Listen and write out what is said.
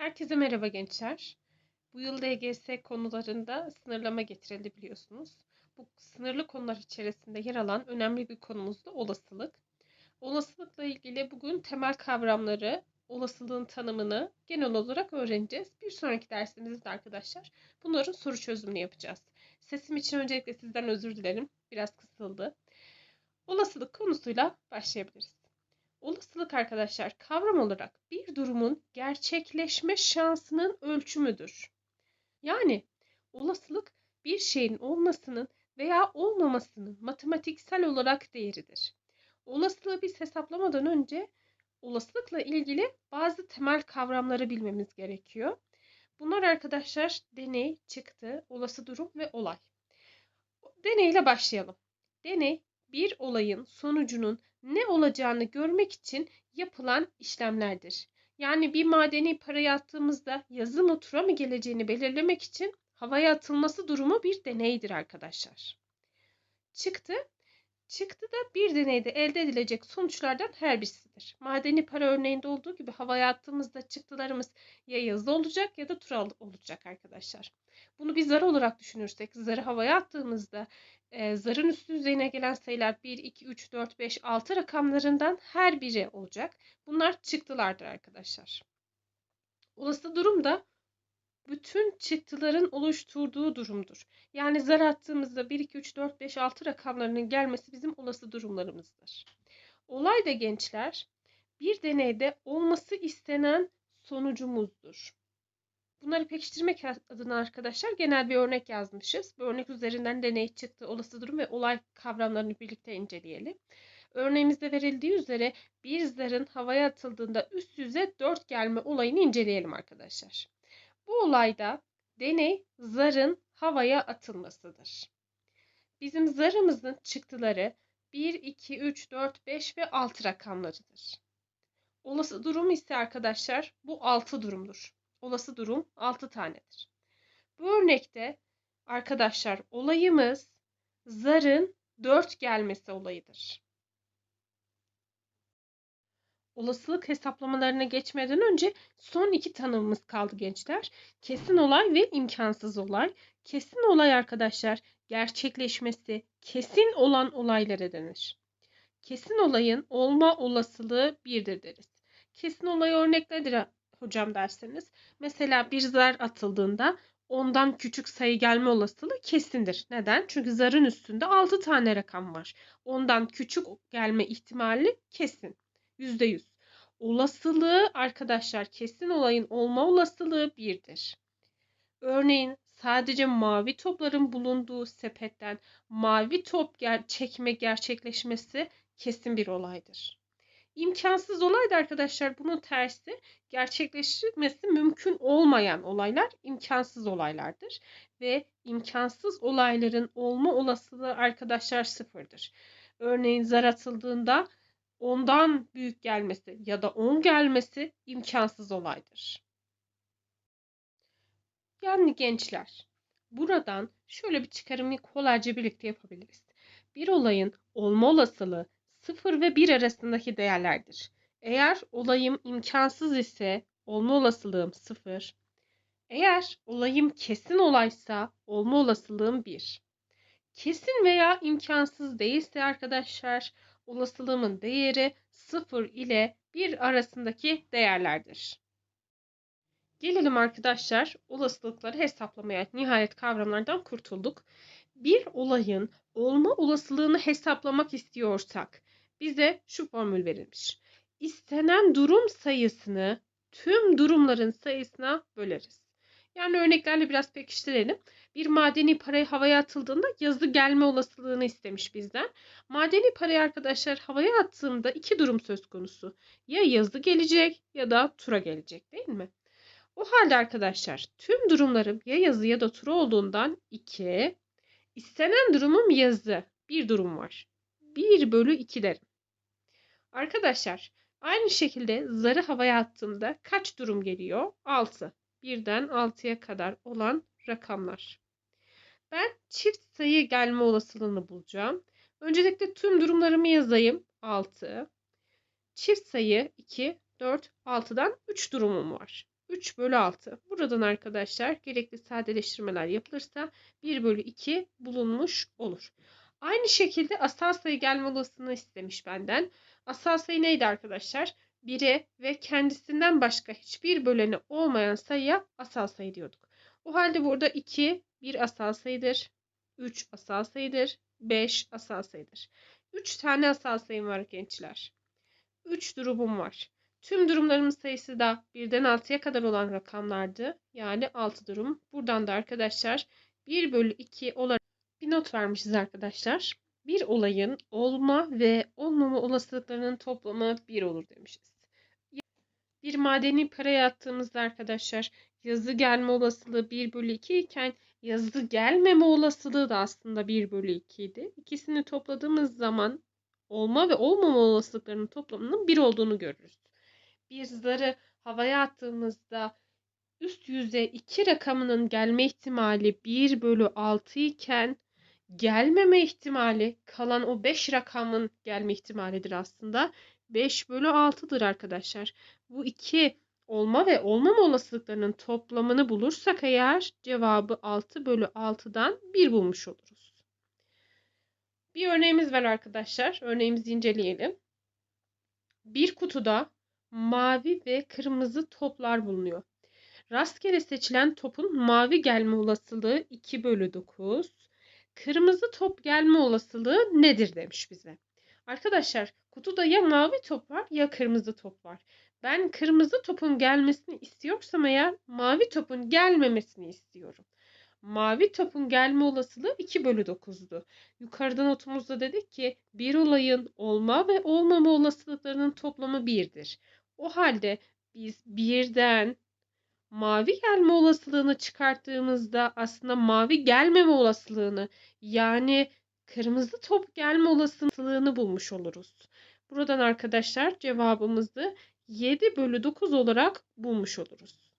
Herkese merhaba gençler. Bu yıl DGS konularında sınırlama getirildi biliyorsunuz. Bu sınırlı konular içerisinde yer alan önemli bir konumuz da olasılık. Olasılıkla ilgili bugün temel kavramları, olasılığın tanımını genel olarak öğreneceğiz. Bir sonraki dersimizde arkadaşlar bunların soru çözümünü yapacağız. Sesim için öncelikle sizden özür dilerim. Biraz kısıldı. Olasılık konusuyla başlayabiliriz. Olasılık arkadaşlar kavram olarak bir durumun gerçekleşme şansının ölçümüdür. Yani olasılık bir şeyin olmasının veya olmamasının matematiksel olarak değeridir. Olasılığı biz hesaplamadan önce olasılıkla ilgili bazı temel kavramları bilmemiz gerekiyor. Bunlar arkadaşlar deney, çıktı, olası durum ve olay. Deneyle başlayalım. Deney bir olayın sonucunun ne olacağını görmek için yapılan işlemlerdir. Yani bir madeni parayı attığımızda yazı mı tura mı geleceğini belirlemek için havaya atılması durumu bir deneydir arkadaşlar. Çıktı. Çıktı da bir deneyde elde edilecek sonuçlardan her birisidir. Madeni para örneğinde olduğu gibi havaya attığımızda çıktılarımız ya yazı olacak ya da tura olacak arkadaşlar. Bunu bir zar olarak düşünürsek zarı havaya attığımızda e, zarın üstü yüzeyine gelen sayılar 1, 2, 3, 4, 5, 6 rakamlarından her biri olacak. Bunlar çıktılardır arkadaşlar. Olası durum da bütün çıktıların oluşturduğu durumdur. Yani zar attığımızda 1, 2, 3, 4, 5, 6 rakamlarının gelmesi bizim olası durumlarımızdır. Olay da gençler bir deneyde olması istenen sonucumuzdur. Bunları pekiştirmek adına arkadaşlar genel bir örnek yazmışız. Bu örnek üzerinden deney çıktı, olası durum ve olay kavramlarını birlikte inceleyelim. Örneğimizde verildiği üzere bir zarın havaya atıldığında üst yüze 4 gelme olayını inceleyelim arkadaşlar. Bu olayda deney zarın havaya atılmasıdır. Bizim zarımızın çıktıları 1, 2, 3, 4, 5 ve 6 rakamlarıdır. Olası durum ise arkadaşlar bu 6 durumdur olası durum 6 tanedir. Bu örnekte arkadaşlar olayımız zarın 4 gelmesi olayıdır. Olasılık hesaplamalarına geçmeden önce son iki tanımımız kaldı gençler. Kesin olay ve imkansız olay. Kesin olay arkadaşlar gerçekleşmesi kesin olan olaylara denir. Kesin olayın olma olasılığı birdir deriz. Kesin olay örnek nedir hocam derseniz mesela bir zar atıldığında ondan küçük sayı gelme olasılığı kesindir. Neden? Çünkü zarın üstünde 6 tane rakam var. Ondan küçük gelme ihtimali kesin. %100. Olasılığı arkadaşlar kesin olayın olma olasılığı birdir. Örneğin sadece mavi topların bulunduğu sepetten mavi top ger çekme gerçekleşmesi kesin bir olaydır. İmkansız olay da arkadaşlar bunun tersi gerçekleşmesi mümkün olmayan olaylar imkansız olaylardır. Ve imkansız olayların olma olasılığı arkadaşlar sıfırdır. Örneğin zar atıldığında ondan büyük gelmesi ya da 10 gelmesi imkansız olaydır. Yani gençler buradan şöyle bir çıkarımı kolayca birlikte yapabiliriz. Bir olayın olma olasılığı 0 ve 1 arasındaki değerlerdir. Eğer olayım imkansız ise olma olasılığım 0. Eğer olayım kesin olaysa olma olasılığım 1. Kesin veya imkansız değilse arkadaşlar olasılığımın değeri 0 ile 1 arasındaki değerlerdir. Gelelim arkadaşlar olasılıkları hesaplamaya. Nihayet kavramlardan kurtulduk. Bir olayın olma olasılığını hesaplamak istiyorsak bize şu formül verilmiş. İstenen durum sayısını tüm durumların sayısına böleriz. Yani örneklerle biraz pekiştirelim. Bir madeni parayı havaya atıldığında yazı gelme olasılığını istemiş bizden. Madeni parayı arkadaşlar havaya attığımda iki durum söz konusu. Ya yazı gelecek ya da tura gelecek değil mi? O halde arkadaşlar tüm durumlarım ya yazı ya da tura olduğundan 2. İstenen durumum yazı. Bir durum var. 1 bölü 2 derim. Arkadaşlar aynı şekilde zarı havaya attığımda kaç durum geliyor? 6. Birden 6'ya kadar olan rakamlar. Ben çift sayı gelme olasılığını bulacağım. Öncelikle tüm durumlarımı yazayım. 6. Çift sayı 2, 4, 6'dan 3 durumum var. 3 bölü 6. Buradan arkadaşlar gerekli sadeleştirmeler yapılırsa 1 bölü 2 bulunmuş olur. Aynı şekilde asal sayı gelme olasılığını istemiş benden. Asal sayı neydi arkadaşlar? 1'e ve kendisinden başka hiçbir böleni olmayan sayıya asal sayı diyorduk. O halde burada 2 bir asal sayıdır. 3 asal sayıdır. 5 asal sayıdır. 3 tane asal sayım var gençler. 3 durumum var. Tüm durumlarımın sayısı da 1'den 6'ya kadar olan rakamlardı. Yani 6 durum. Buradan da arkadaşlar 1 bölü 2 olarak bir not vermişiz arkadaşlar. Bir olayın olma ve olmama olasılıklarının toplamı 1 olur demişiz. Bir madeni paraya attığımızda arkadaşlar yazı gelme olasılığı 1 bölü 2 iken yazı gelmeme olasılığı da aslında 1 bölü 2 idi. İkisini topladığımız zaman olma ve olmama olasılıklarının toplamının 1 olduğunu görürüz. Bir zarı havaya attığımızda üst yüze 2 rakamının gelme ihtimali 1 bölü 6 iken gelmeme ihtimali kalan o 5 rakamın gelme ihtimalidir aslında. 5 bölü 6'dır arkadaşlar. Bu iki olma ve olmama olasılıklarının toplamını bulursak eğer cevabı 6 bölü 6'dan 1 bulmuş oluruz. Bir örneğimiz var arkadaşlar. Örneğimizi inceleyelim. Bir kutuda mavi ve kırmızı toplar bulunuyor. Rastgele seçilen topun mavi gelme olasılığı 2 bölü 9. Kırmızı top gelme olasılığı nedir demiş bize. Arkadaşlar kutuda ya mavi top var ya kırmızı top var. Ben kırmızı topun gelmesini istiyorsam eğer mavi topun gelmemesini istiyorum. Mavi topun gelme olasılığı 2 bölü 9'du. Yukarıda notumuzda dedik ki bir olayın olma ve olmama olasılıklarının toplamı 1'dir. O halde biz birden mavi gelme olasılığını çıkarttığımızda aslında mavi gelmeme olasılığını yani kırmızı top gelme olasılığını bulmuş oluruz. Buradan arkadaşlar cevabımızı 7 bölü 9 olarak bulmuş oluruz.